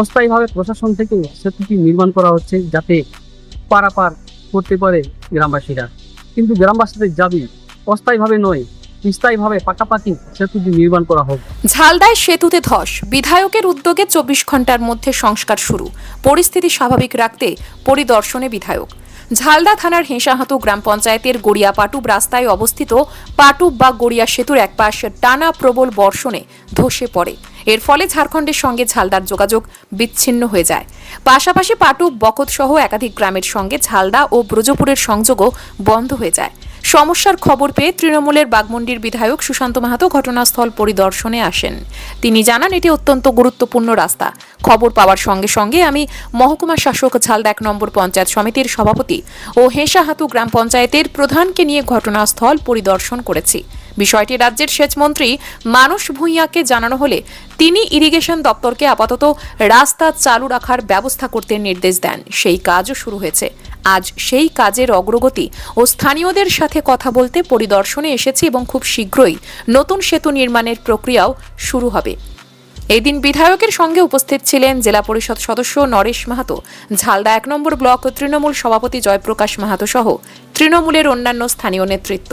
অস্থায়ীভাবে প্রশাসন থেকে সেতুটি নির্মাণ করা হচ্ছে যাতে পারাপার করতে পারে গ্রামবাসীরা। কিন্তু গ্রামবাসীদের দাবি অস্থায়ীভাবে নয়, স্থায়ীভাবে পাকাপাকি সেতুটি নির্মাণ করা হোক। ঝালদায় সেতুতে ধস, বিধায়কের উদ্যোগে চব্বিশ ঘণ্টার মধ্যে সংস্কার শুরু, পরিস্থিতি স্বাভাবিক রাখতে পরিদর্শনে বিধায়ক। ঝালদা থানার হেঁসাহাতু গ্রাম পঞ্চায়েতের গড়িয়া পাটুব রাস্তায় অবস্থিত পাটুব বা গড়িয়া সেতুর একপাশ টানা প্রবল বর্ষণে ধসে পড়ে। এর ফলে ঝাড়খণ্ডের সঙ্গে ঝালদার যোগাযোগ বিচ্ছিন্ন হয়ে যায়। পাশাপাশি পাটুব বকত সহ একাধিক গ্রামের সঙ্গে ঝালদা ও ব্রজপুরের সংযোগও বন্ধ হয়ে যায়। সমস্যার খবর পেয়ে তৃণমূলের বাগমন্ডির বিধায়ক সুশান্ত মাহাতো ঘটনাস্থল পরিদর্শনে আসেন। তিনি জানান, এটি অত্যন্ত গুরুত্বপূর্ণ রাস্তা। খবর পাওয়ার সঙ্গে সঙ্গে আমি মহকুমা শাসক ঝালদা এক নম্বর পঞ্চায়েত সমিতির সভাপতি ও হেঁসাহাতু গ্রাম পঞ্চায়েতের প্রধানকে নিয়ে ঘটনাস্থল পরিদর্শন করেছি। বিষয়টি রাজ্যের সেচমন্ত্রী মানস ভূঁইয়াকে জানানো হলে তিনি ইরিগেশন দপ্তরকে আপাতত রাস্তা চালু রাখার ব্যবস্থা করতে নির্দেশ দেন। সেই কাজও শুরু হয়েছে। আজ সেই কাজের অগ্রগতি ও স্থানীয়দের সাথে কথা বলতে পরিদর্শনে এসেছি এবং খুব শীঘ্রই নতুন সেতু নির্মাণের প্রক্রিয়াও শুরু হবে। এদিন বিধায়কের সঙ্গে উপস্থিত ছিলেন জেলা পরিষদ সদস্য নরেশ মাহাতো। ঝালদা এক নম্বর ব্লক তৃণমূল সভাপতি জয়প্রকাশ মাহাতো সহ তৃণমূলের অন্যান্য স্থানীয় নেতৃত্ব।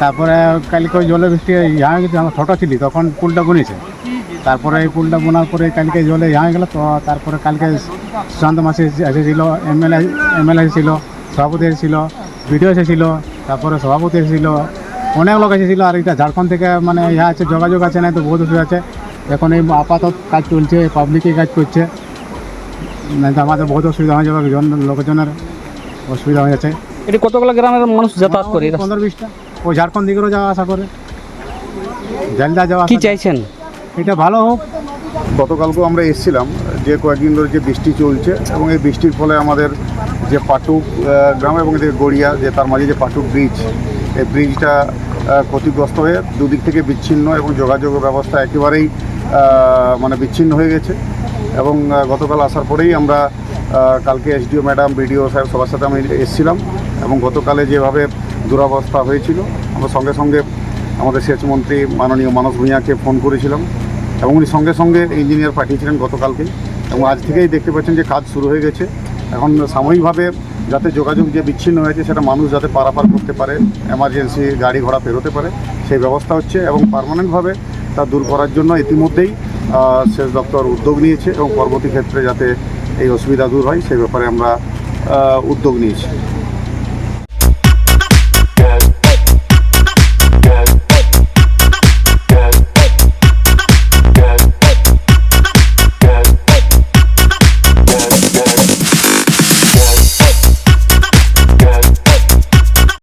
তারপরে কালকে ওই জলে বৃষ্টি ইয়া গেছে আমরা ছোটো ছিলি তখন পুলটা বুনেছে। তারপরে এই পুলটা বোনার পরে কালকে জলে ইয়া হয়ে গেলো তো তারপরে কালকে সুশান্ত মাসি এসেছিল এমএলএ এমএলএ এসেছিল সভাপতি এসেছিল বিডিও এসেছিল তারপরে সভাপতি এসেছিল অনেক লোক এসেছিল আর এটা ঝাড়খণ্ড থেকে মানে ইয়া আছে যোগাযোগ আছে না তো বহুত অসুবিধা আছে। এখন এই আপাতত কাজ চলছে পাবলিকই কাজ করছে। না তো আমাদের বহুত অসুবিধা হয়ে যাবে লোকজনের অসুবিধা হয়ে যাচ্ছে। এটি কতগুলো গ্রামের মানুষ যাতায়াত করে? পনেরো বিশটা। ও ঝাড়খণ্ড দিকেও যাওয়া আসা করে। জলদা যাওয়া কি চাইছেন? এটা ভালো হোক। গতকালকেও আমরা এসেছিলাম যে কয়েকদিন ধরে যে বৃষ্টি চলছে এবং এই বৃষ্টির ফলে আমাদের যে পাটুক গ্রাম এবং এদিকে গড়িয়া যে তার মাঝে যে পাটুক ব্রিজ এই ব্রিজটা ক্ষতিগ্রস্ত হয়ে দুদিক থেকে বিচ্ছিন্ন এবং যোগাযোগ ব্যবস্থা একেবারেই মানে বিচ্ছিন্ন হয়ে গেছে। এবং গতকাল আসার পরেই আমরা কালকে এসডিও ম্যাডাম বিডিও সাহেব সবার সাথে আমি এসেছিলাম এবং গতকালে যেভাবে দুরবস্থা হয়েছিল। আমরা সঙ্গে সঙ্গে আমাদের সেচমন্ত্রী মাননীয় মানস ভূঁইয়াকে ফোন করেছিলাম এবং উনি সঙ্গে সঙ্গে ইঞ্জিনিয়ার পাঠিয়েছিলেন গতকালকেই এবং আজ থেকেই দেখতে পাচ্ছেন যে কাজ শুরু হয়ে গেছে। এখন সাময়িকভাবে যাতে যোগাযোগ যে বিচ্ছিন্ন হয়েছে, সেটা মানুষ যাতে পারাপার করতে পারে এমার্জেন্সি গাড়ি ঘোড়া পেরোতে পারে, সেই ব্যবস্থা হচ্ছে এবং পার্মানেন্টভাবে তা দূর করার জন্য ইতিমধ্যেই সেচ দপ্তর উদ্যোগ নিয়েছে এবং পরবর্তী ক্ষেত্রে যাতে এই অসুবিধা দূর হয়, সেই ব্যাপারে আমরা উদ্যোগ নিয়েছি।